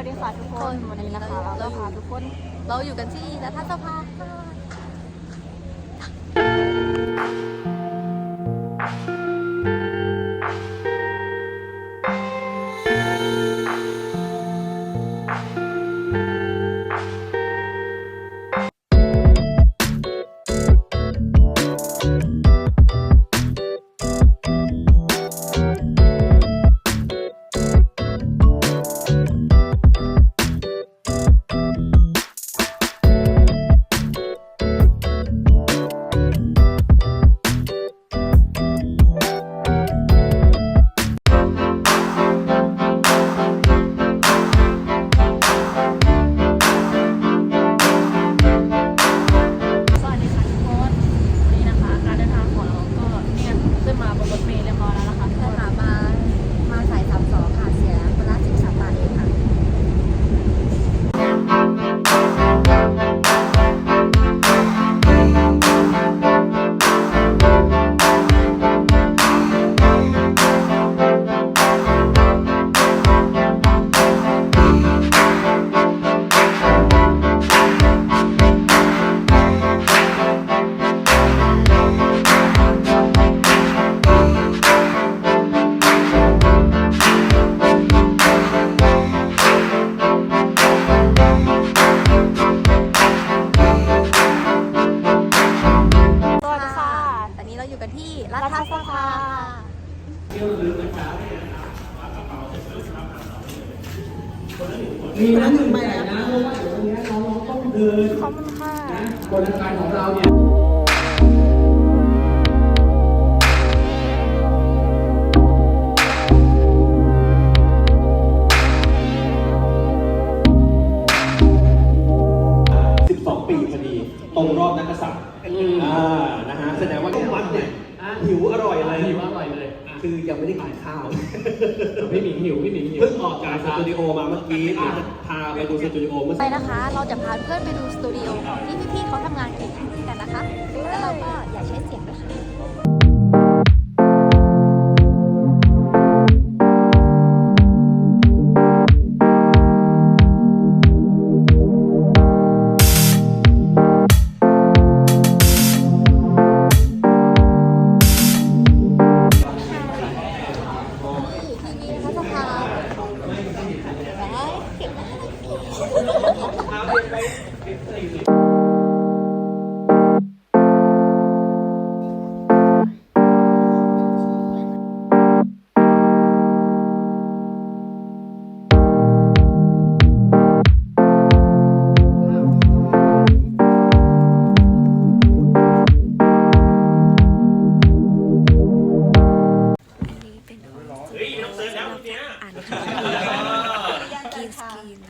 วัสดีค่ะทุกคนวันนี้นะคะเราจะพาทุกคน เราอยู่กันที่รัฐสภาค่ะ มีน้ำหนึ่งใบนะเพราะว่าเดี๋ยววันนี้น้องๆต้องเดินขอบคุณค่ะบนอาคารของเราเนี่ย12ปีพอดีตรงรอบนักกษัตริย์อ่านะฮะแสดงว่าทุกวันเนี่ยหิวอร่อยเลยหิวอร่อยเลยอะคือยังไม่ได้กินข้าว พี่หมิงหิวพี่หมิงหิวเพิ่งออกจากสตูดิโอมาเมื่อกี้เดี๋ยวจะพาไปดูสตูดิโอเมื่อไปนะคะ เราจะพาเพื่อนไปดูสตูดิโอของที่พี่ๆเขาทำงานกันกันนะคะ แล้วเราก็อย่าใช้เสียงด้วยค่ะ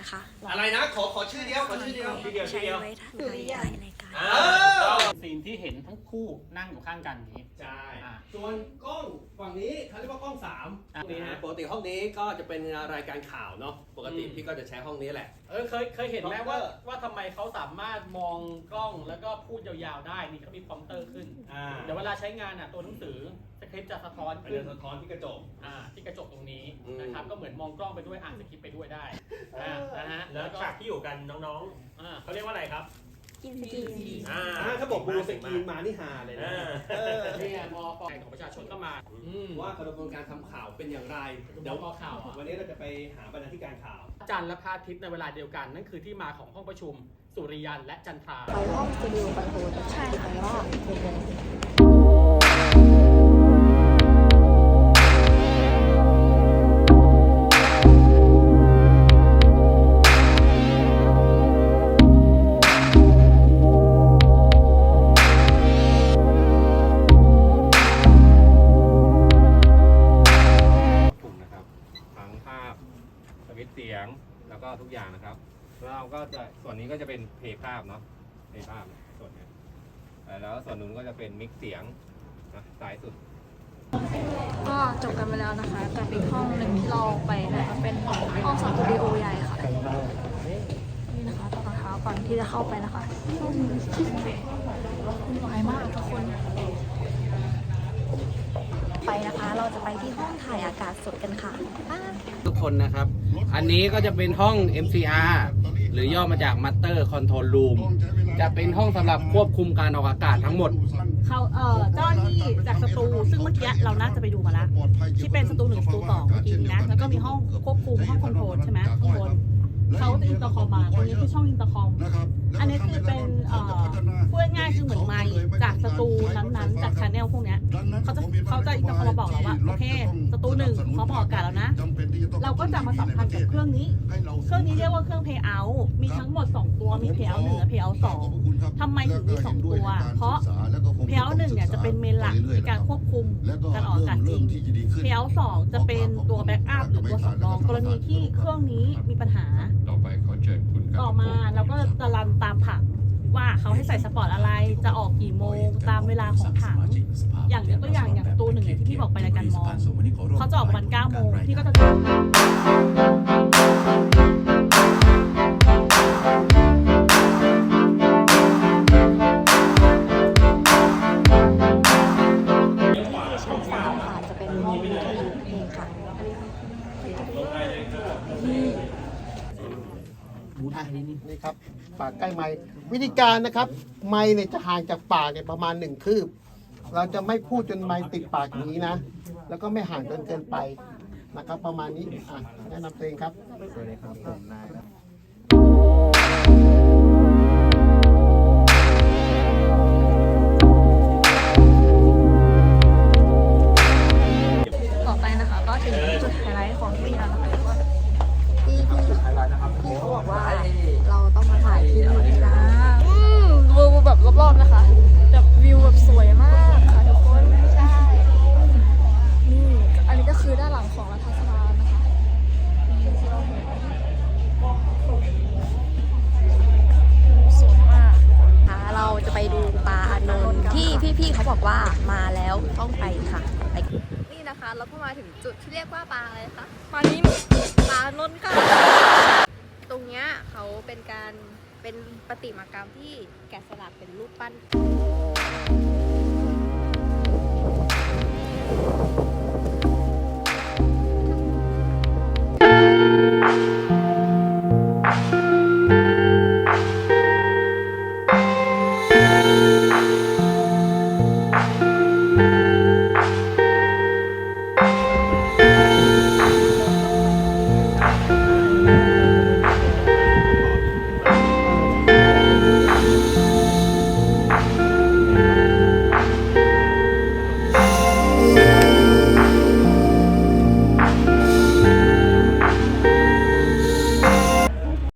นนะคะ อะไรนะ ขอขอชื่อเดียวขอชื่อเดียวทีเดียวทีใช้เดียวไว้ถ่ายถ่ายรายการอ่าซีนที่เห็นทั้งคู่นั่งอยู่ข้างกันอย่างนี้ ใช่อะส่วนกล้องฝั่งนี้เขาเรียกว่ากล้องสามอะ นี่ฮะปกติห้องนี้ก็จะเป็นรายการข่าวเนาะปกติอืม พี่ก็จะใช้ห้องนี้แหละ เออเคยเคยเห็นไหมด็อกเตอว่าร์ว่าทำไมเขาสามารถมองกล้องแล้วก็พูดยาวๆได้นี่เขามีคอมพิวเตอร์ขึ้น อ่า เดี๋ยวเวลาใช้งานอะตัวหนังสือ สคริปต์จะสะท้อนมันขึ้นจะสะท้อนที่กระจก อ่าที่กระจกตรงนี้อืม นะครับก็เหมือนมองกล้องไปด้วยอ่านสคริปต์ไปด้วยได้อ่านะฮะแล้วฉากที่อยู่กันน้องอ่าๆเขาเรียกว่าอะไรครับกินสกีอ่าอ่าถ้าบอกบูสกรีนมานี่ฮาเลยนะอ่าเออนี่ไงพอพอของประชาชนก็มาอืมว่ากระบวนการทำข่าวเป็นอย่างไร เดี๋เดี๋ยยววพอข่าวอะวันนี้เราจะไปหาบรรณาธิการข่าว จันทร์และพระอาทิตย์ในเวลาเดียวกัน นั่นคือที่มาของห้องประชุม สุริยันและจันทรา ไปห้องสตูดิโอคอนโทรลใช่ค่ะว่าเป็นยัง นะครับ แล้วเราก็จะส่วนนี้ก็จะเป็นเพลย์ภาพเนาะเพลย์ภาพส่วนเนี้ยเอ่อแล้วส่วนนู้นก็จะเป็นมิกซ์เสียงนะสายสุด ก็จบกันไปแล้วนะคะกับอีกห้องหนึ่งที่เราไปนะคะเป็นห้องสตูดิโอใหญ่ค่ะนี่นะคะตอนเช้าก่อนที่จะเข้าไปนะคะสวยมากทุกคน ไปนะคะ เราจะไปที่ห้องถ่ายอากาศสดกันค่ะป้าทุกคนนะครับ อันนี้ก็จะเป็นห้อง MCR หรือย่อมาจาก Master Control Room จะเป็นห้องสำหรับควบคุมการออกอากาศทั้งหมด เขาเอ่อเจ้าหน้าที่จากสตูซึ่งเมื่อกี้เราน่าจะไปดูมาแล้วที่เป็นสตูหนึ่งสตูสองเมื่อกี้นี้นะแล้วก็มีห้องควบคุมห้องคอนโทรลใช่ไหมข้างบน เขาจะอินเตอร์คอมมาตรงนี้คือช่องอินเตอร์คอมอันนี้คือเป็นเอ่อพูดง่ายๆคือเหมือนไมค์จากสตูนั้นๆจากชาแนลพวกเนี้ยเขาจะเขาจะอินเตอร์คอมมาบอกเราว่าโอเคสตูหนึ่งเขาบอกอากาศแล้วนะ เราก็จะมาสัมพันธ์กับเครื่องนี้ เครื่องนี้เรียกว่าเครื่อง Pay Out มีทั้งหมด 2 ตัวมี Pay Out 1และ Pay Out 2ทำไมถึงมี2ตัว เพราะ Pay Out 1เนี่ยจะเป็นเมนหลักในการควบคุมการออกอากาศจริง Pay Out 2จะเป็นตัวแบ็กอัพหรือตัวสำรองกรณีที่เครื่องนี้มีปัญหาต่อไปขอ เชิญคุณครับต่อมาเราก็จะรันตามผังว่าเขาให้ใส่สปอร์ตอะไรจะออกกี่โมงตามเวลาของผังอย่างยกตัวอย่างอย่างตัวหนึ่งที่พี่บอกไปรายการมองเขาจะออกประมาณ9โมงพี่ก็จะ อะนี่ครับปากใกล้ไม้วิธีการนะครับ ไม้เนี่ยจะห่างจากปากเนี่ยประมาณหนึ่งคืบ เราจะไม่พูดจนไม้ติดปากอย่างนี้นะ แล้วก็ไม่ห่างจนเกินไปนะครับ ประมาณนี้อะแนะนำตัวเองครับ สวัสดีครับผมนายครับ นี่นะคะเราก็มาถึงจุดที่เรียกว่าปลาอะไรคะมานี้ปลาอานนท์ค่ะ ตรงเนี้ยเขาเป็นการเป็นประติมากรรมที่แกะสลักเป็นรูปปั้น